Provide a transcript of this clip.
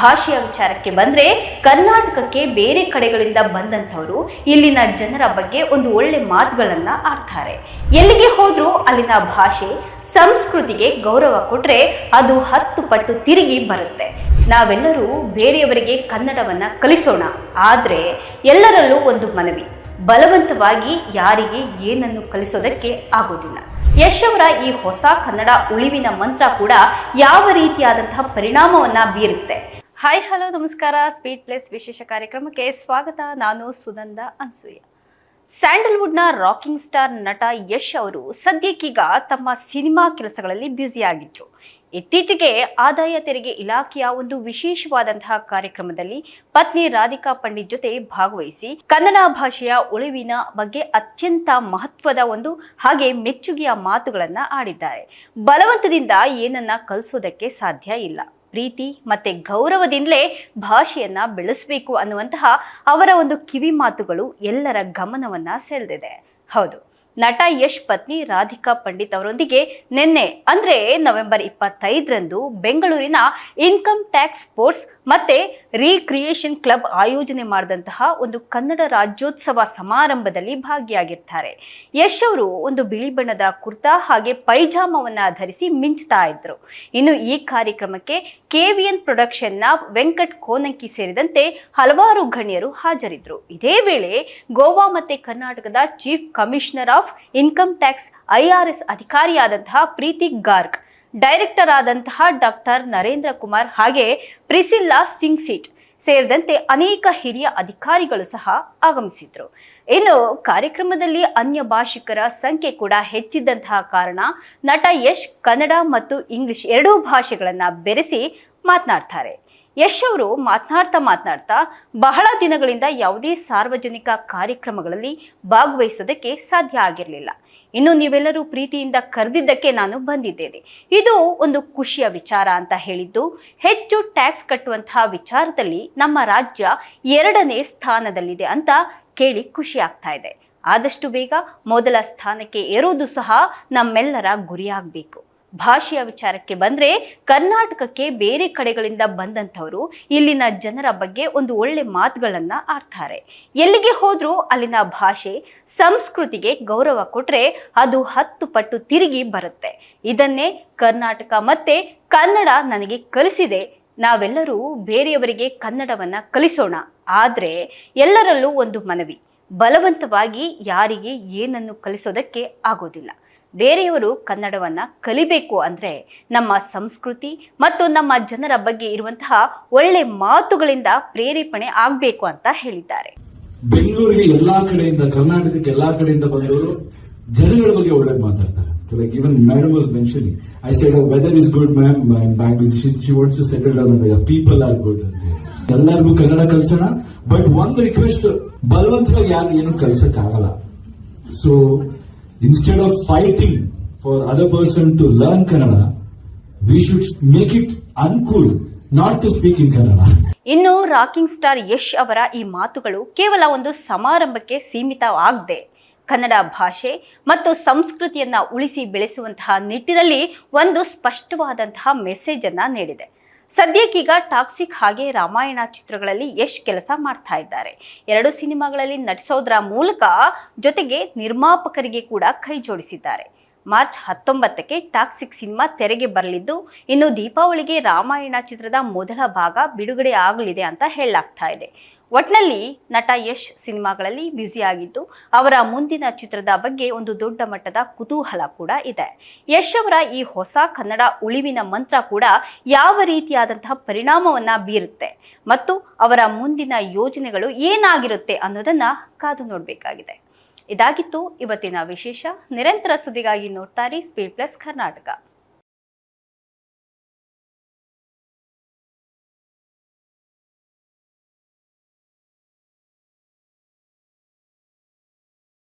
ಭಾಷೆಯ ವಿಚಾರಕ್ಕೆ ಬಂದರೆ ಕರ್ನಾಟಕಕ್ಕೆ ಬೇರೆ ಕಡೆಗಳಿಂದ ಬಂದಂಥವರು ಇಲ್ಲಿನ ಜನರ ಬಗ್ಗೆ ಒಂದು ಒಳ್ಳೆ ಮಾತುಗಳನ್ನು ಆಡ್ತಾರೆ. ಎಲ್ಲಿಗೆ ಹೋದರೂ ಅಲ್ಲಿನ ಭಾಷೆ ಸಂಸ್ಕೃತಿಗೆ ಗೌರವ ಕೊಟ್ಟರೆ ಅದು ಹತ್ತು ಪಟ್ಟು ತಿರುಗಿ ಬರುತ್ತೆ. ನಾವೆಲ್ಲರೂ ಬೇರೆಯವರಿಗೆ ಕನ್ನಡವನ್ನು ಕಲಿಸೋಣ. ಆದರೆ ಎಲ್ಲರಲ್ಲೂ ಒಂದು ಮನವಿ, ಬಲವಂತವಾಗಿ ಯಾರಿಗೆ ಏನನ್ನು ಕಲಿಸೋದಕ್ಕೆ ಆಗೋದಿಲ್ಲ. ಯಶ್ ಈ ಹೊಸ ಕನ್ನಡ ಉಳಿವಿನ ಮಂತ್ರ ಕೂಡ ಯಾವ ರೀತಿಯಾದಂತಹ ಪರಿಣಾಮವನ್ನ ಬೀರುತ್ತೆ? ಹಾಯ್ ಹಲೋ ನಮಸ್ಕಾರ. ಸ್ಪೀಡ್ ಪ್ಲೇಸ್ ವಿಶೇಷ ಕಾರ್ಯಕ್ರಮಕ್ಕೆ ಸ್ವಾಗತ. ನಾನು ಸುನಂದ ಅನ್ಸೂಯ. ಸ್ಯಾಂಡಲ್ವುಡ್ನ ರಾಕಿಂಗ್ ಸ್ಟಾರ್ ನಟ ಯಶ್ ಅವರು ಸದ್ಯಕ್ಕೀಗ ತಮ್ಮ ಸಿನಿಮಾ ಕೆಲಸಗಳಲ್ಲಿ ಬ್ಯುಸಿ ಆಗಿದ್ರು ಇತ್ತೀಚೆಗೆ ಆದಾಯ ತೆರಿಗೆ ಇಲಾಖೆಯ ಒಂದು ವಿಶೇಷವಾದಂತಹ ಕಾರ್ಯಕ್ರಮದಲ್ಲಿ ಪತ್ನಿ ರಾಧಿಕಾ ಪಂಡಿತ್ ಜೊತೆ ಭಾಗವಹಿಸಿ ಕನ್ನಡ ಭಾಷೆಯ ಉಳಿವಿನ ಬಗ್ಗೆ ಅತ್ಯಂತ ಮಹತ್ವದ ಒಂದು ಹಾಗೆ ಮೆಚ್ಚುಗೆಯ ಮಾತುಗಳನ್ನ ಆಡಿದ್ದಾರೆ. ಬಲವಂತದಿಂದ ಏನನ್ನ ಕಲಿಸೋದಕ್ಕೆ ಸಾಧ್ಯ ಇಲ್ಲ. ಪ್ರೀತಿ ಮತ್ತು ಗೌರವದಿಂದಲೇ ಭಾಷೆಯನ್ನು ಬೆಳೆಸಬೇಕು ಅನ್ನುವಂತಹ ಅವರ ಒಂದು ಕಿವಿ ಮಾತುಗಳು ಎಲ್ಲರ ಗಮನವನ್ನು ಸೆಳೆದಿದೆ. ಹೌದು. ನಟ ಯಶ್ ಪತ್ನಿ ರಾಧಿಕಾ ಪಂಡಿತ್ ಅವರೊಂದಿಗೆ ನಿನ್ನೆ ಅಂದರೆ ನವೆಂಬರ್ ಇಪ್ಪತ್ತೈದರಂದು ಬೆಂಗಳೂರಿನ ಇನ್ಕಮ್ ಟ್ಯಾಕ್ಸ್ ಸ್ಪೋರ್ಟ್ಸ್ ಮತ್ತೆ ರೀಕ್ರಿಯೇಷನ್ ಕ್ಲಬ್ ಆಯೋಜನೆ ಮಾಡಿದಂತಹ ಒಂದು ಕನ್ನಡ ರಾಜ್ಯೋತ್ಸವ ಸಮಾರಂಭದಲ್ಲಿ ಭಾಗಿಯಾಗಿರ್ತಾರೆ. ಯಶ್ ಅವರು ಒಂದು ಬಿಳಿ ಬಣ್ಣದ ಕುರ್ತಾ ಹಾಗೆ ಪೈಜಾಮವನ್ನು ಧರಿಸಿ ಮಿಂಚ್ತಾ ಇದ್ರು. ಇನ್ನು ಈ ಕಾರ್ಯಕ್ರಮಕ್ಕೆ ಕೆವಿಎನ್ ಪ್ರೊಡಕ್ಷನ್ನ ವೆಂಕಟ್ ಕೋನಂಕಿ ಸೇರಿದಂತೆ ಹಲವಾರು ಗಣ್ಯರು ಹಾಜರಿದ್ರು. ಇದೇ ವೇಳೆ ಗೋವಾ ಮತ್ತೆ ಕರ್ನಾಟಕದ chief commissioner of income tax IRS ಅಧಿಕಾರಿಯಾದಂತಹ Preeti Garg director ಆದಂತಹ ಡಾಕ್ಟರ್ ನರೇಂದ್ರ ಕುಮಾರ್ ಹಾಗೆ ಪ್ರಿಸಿಲ್ಲಾ ಸಿಂಗ್ ಸೀಟ್ ಸೇರಿದಂತೆ ಅನೇಕ ಹಿರಿಯ ಅಧಿಕಾರಿಗಳು ಸಹ ಆಗಮಿಸಿದ್ರು. ಇನ್ನು ಕಾರ್ಯಕ್ರಮದಲ್ಲಿ ಅನ್ಯ ಭಾಷಿಕರ ಸಂಖ್ಯೆ ಕೂಡ ಹೆಚ್ಚಿದ್ದಂತಹ ಕಾರಣ ನಟ ಯಶ್ ಕನ್ನಡ ಮತ್ತು ಇಂಗ್ಲಿಷ್ ಎರಡೂ ಭಾಷೆಗಳನ್ನು ಬೆರೆಸಿ ಮಾತನಾಡ್ತಾರೆ. ಯಶ್ ಅವರು ಮಾತನಾಡ್ತಾ ಮಾತನಾಡ್ತಾ ಬಹಳ ದಿನಗಳಿಂದ ಯಾವುದೇ ಸಾರ್ವಜನಿಕ ಕಾರ್ಯಕ್ರಮಗಳಲ್ಲಿ ಭಾಗವಹಿಸೋದಕ್ಕೆ ಸಾಧ್ಯ ಆಗಿರಲಿಲ್ಲ. ಇನ್ನು ನೀವೆಲ್ಲರೂ ಪ್ರೀತಿಯಿಂದ ಕರೆದಿದ್ದಕ್ಕೆ ನಾನು ಬಂದಿದ್ದೇನೆ. ಇದು ಒಂದು ಖುಷಿಯ ವಿಚಾರ ಅಂತ ಹೇಳಿದ್ದು, ಹೆಚ್ಚು ಟ್ಯಾಕ್ಸ್ ಕಟ್ಟುವಂತಹ ವಿಚಾರದಲ್ಲಿ ನಮ್ಮ ರಾಜ್ಯ ಎರಡನೇ ಸ್ಥಾನದಲ್ಲಿದೆ ಅಂತ ಕೇಳಿ ಖುಷಿ ಆಗ್ತಾ ಇದೆ. ಆದಷ್ಟು ಬೇಗ ಮೊದಲ ಸ್ಥಾನಕ್ಕೆ ಏರೋದು ಸಹ ನಮ್ಮೆಲ್ಲರ ಗುರಿಯಾಗಬೇಕು. ಭಾಷೆಯ ವಿಚಾರಕ್ಕೆ ಬಂದರೆ ಕರ್ನಾಟಕಕ್ಕೆ ಬೇರೆ ಕಡೆಗಳಿಂದ ಬಂದಂಥವರು ಇಲ್ಲಿನ ಜನರ ಬಗ್ಗೆ ಒಂದು ಒಳ್ಳೆ ಮಾತುಗಳನ್ನು ಆಡ್ತಾರೆ. ಎಲ್ಲಿಗೆ ಹೋದರೂ ಅಲ್ಲಿನ ಭಾಷೆ ಸಂಸ್ಕೃತಿಗೆ ಗೌರವ ಕೊಟ್ಟರೆ ಅದು ಹತ್ತು ಪಟ್ಟು ತಿರುಗಿ ಬರುತ್ತೆ. ಇದನ್ನೇ ಕರ್ನಾಟಕ ಮತ್ತು ಕನ್ನಡ ನನಗೆ ಕಲಿಸಿದೆ. ನಾವೆಲ್ಲರೂ ಬೇರೆಯವರಿಗೆ ಕನ್ನಡವನ್ನು ಕಲಿಸೋಣ. ಆದರೆ ಎಲ್ಲರಲ್ಲೂ ಒಂದು ಮನವಿ. ಬಲವಂತವಾಗಿ ಯಾರಿಗೆ ಏನನ್ನು ಕಲಿಸೋದಕ್ಕೆ ಆಗೋದಿಲ್ಲ. ಬೇರೆಯವರು ಕನ್ನಡವನ್ನ ಕಲಿಬೇಕು ಅಂದರೆ ನಮ್ಮ ಸಂಸ್ಕೃತಿ ಮತ್ತು ನಮ್ಮ ಜನರ ಬಗ್ಗೆ ಇರುವಂತಹ ಒಳ್ಳೆ ಮಾತುಗಳಿಂದ ಪ್ರೇರೇಪಣೆ ಆಗಬೇಕು ಅಂತ ಹೇಳಿದ್ದಾರೆ. ಬೆಂಗಳೂರಿಗೆ ಎಲ್ಲಾ ಕಡೆಯಿಂದ, ಕರ್ನಾಟಕಕ್ಕೆ ಎಲ್ಲಾ ಕಡೆಯಿಂದ ಬಂದವರು ಜನಗಳ ಬಗ್ಗೆ ಒಳ್ಳೆ ಮಾತಾಡ್ತಾರೆ. Was mentioning I said weather is good ma'am Bangalore she people are good ಅಂತ ಎಲ್ಲರಿಗೂ ಕನ್ನಡ ಕಲಿಸೋಣ ಬಟ್ ಒಂದು ರಿಕ್ವೆಸ್ಟ್ ಬಲವಂತವಾಗಿ ಯಾರು ಏನು ಕಲಿಸಕ್ ಆಗಲ್ಲ so instead of fighting for other person to learn Kannada we should make it uncool not to speak in Kannada ಇನ್ನು ರಾಕಿಂಗ್ ಸ್ಟಾರ್ ಯಶ್ ಅವರ ಈ ಮಾತುಗಳು ಕೇವಲ ಒಂದು ಸಮಾರಂಭಕ್ಕೆ ಸೀಮಿತವಾಗದೆ. ಕನ್ನಡ ಭಾಷೆ ಮತ್ತು ಸಂಸ್ಕೃತಿಯನ್ನ ಉಳಿಸಿ ಬೆಳೆಸುವಂತಹ ನಿಟ್ಟಿನಲ್ಲಿ ಒಂದು ಸ್ಪಷ್ಟವಾದಂತಹ ಮೆಸೇಜನ್ನು ನೀಡಿದೆ. ಸದ್ಯಕ್ಕೀಗ ಟಾಕ್ಸಿಕ್ ಹಾಗೆ ರಾಮಾಯಣ ಚಿತ್ರಗಳಲ್ಲಿ ಯಶ್ ಕೆಲಸ ಮಾಡ್ತಾ ಇದ್ದಾರೆ. ಎರಡು ಸಿನಿಮಾಗಳಲ್ಲಿ ನಟಿಸೋದ್ರ ಮೂಲಕ ಜೊತೆಗೆ ನಿರ್ಮಾಪಕರಿಗೆ ಕೂಡ ಕೈ ಜೋಡಿಸಿದ್ದಾರೆ. ಮಾರ್ಚ್ ಹತ್ತೊಂಬತ್ತಕ್ಕೆ ಟಾಕ್ಸಿಕ್ ಸಿನಿಮಾ ತೆರೆಗೆ ಬರಲಿದ್ದು, ಇನ್ನು ದೀಪಾವಳಿಗೆ ರಾಮಾಯಣ ಚಿತ್ರದ ಮೊದಲ ಭಾಗ ಬಿಡುಗಡೆ ಆಗಲಿದೆ ಅಂತ ಹೇಳಲಾಗ್ತಾ ಇದೆ. ಒಟ್ನಲ್ಲಿ ನಟ ಯಶ್ ಸಿನಿಮಾಗಳಲ್ಲಿ ಬ್ಯುಸಿ ಆಗಿದ್ದು, ಅವರ ಮುಂದಿನ ಚಿತ್ರದ ಬಗ್ಗೆ ಒಂದು ದೊಡ್ಡ ಮಟ್ಟದ ಕುತೂಹಲ ಕೂಡ ಇದೆ. ಯಶ್ ಅವರ ಈ ಹೊಸ ಕನ್ನಡ ಉಳಿವಿನ ಮಂತ್ರ ಕೂಡ ಯಾವ ರೀತಿಯಾದಂತಹ ಪರಿಣಾಮವನ್ನ ಬೀರುತ್ತೆ ಮತ್ತು ಅವರ ಮುಂದಿನ ಯೋಜನೆಗಳು ಏನಾಗಿರುತ್ತೆ ಅನ್ನೋದನ್ನ ಕಾದು ನೋಡಬೇಕಾಗಿದೆ. ಇದಾಗಿತ್ತು ಇವತ್ತಿನ ವಿಶೇಷ. ನಿರಂತರ ಸುದ್ದಿಗಾಗಿ ನೋಡ್ತಾರೆ ಸ್ಪೀಡ್ ಪ್ಲಸ್ ಕರ್ನಾಟಕ